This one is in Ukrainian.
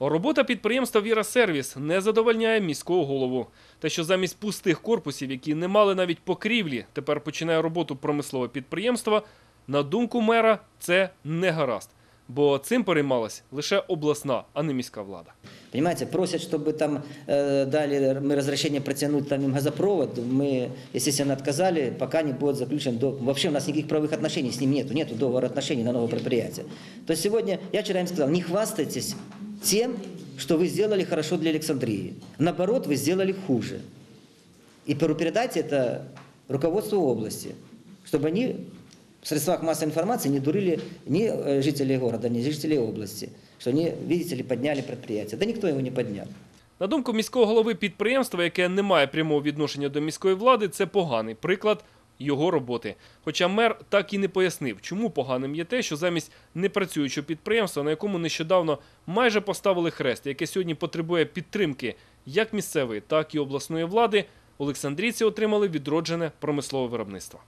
Робота підприємства Віра Сервіс не задовольняє міського голову. Те, що замість пустих корпусів, які не мали навіть покрівлі, тепер починає роботу промислове підприємство, на думку мера, це не гаразд. Бо цим переймалась лише обласна, а не міська влада. Понимаете, просят, чтобы там э, дали мы разрешение протянуть там им газопровод. Мы, естественно, отказали, пока не будет заключен договор. Вообще у нас никаких правовых отношений с ним нету, нету договора отношений на новое предприятие. То есть сегодня, я вчера им сказал, не хвастайтесь тем, что вы сделали хорошо для Александрии. Наоборот, вы сделали хуже. И передайте это руководству области, чтобы они в средствах массовой информации не дурили ни э, жителей города, ни жителей области, что они, видите ли, подняли предприятие. Да никто его не поднял. На думку міського голови підприємства, яке не має прямого відношення до міської влади, це поганий приклад його роботи. Хоча мер так і не пояснив, чому поганим є те, що замість непрацюючого підприємства, на якому нещодавно майже поставили хрест, яке сьогодні потребує підтримки як місцевої, так і обласної влади, Олександрійці отримали відроджене промислове виробництво.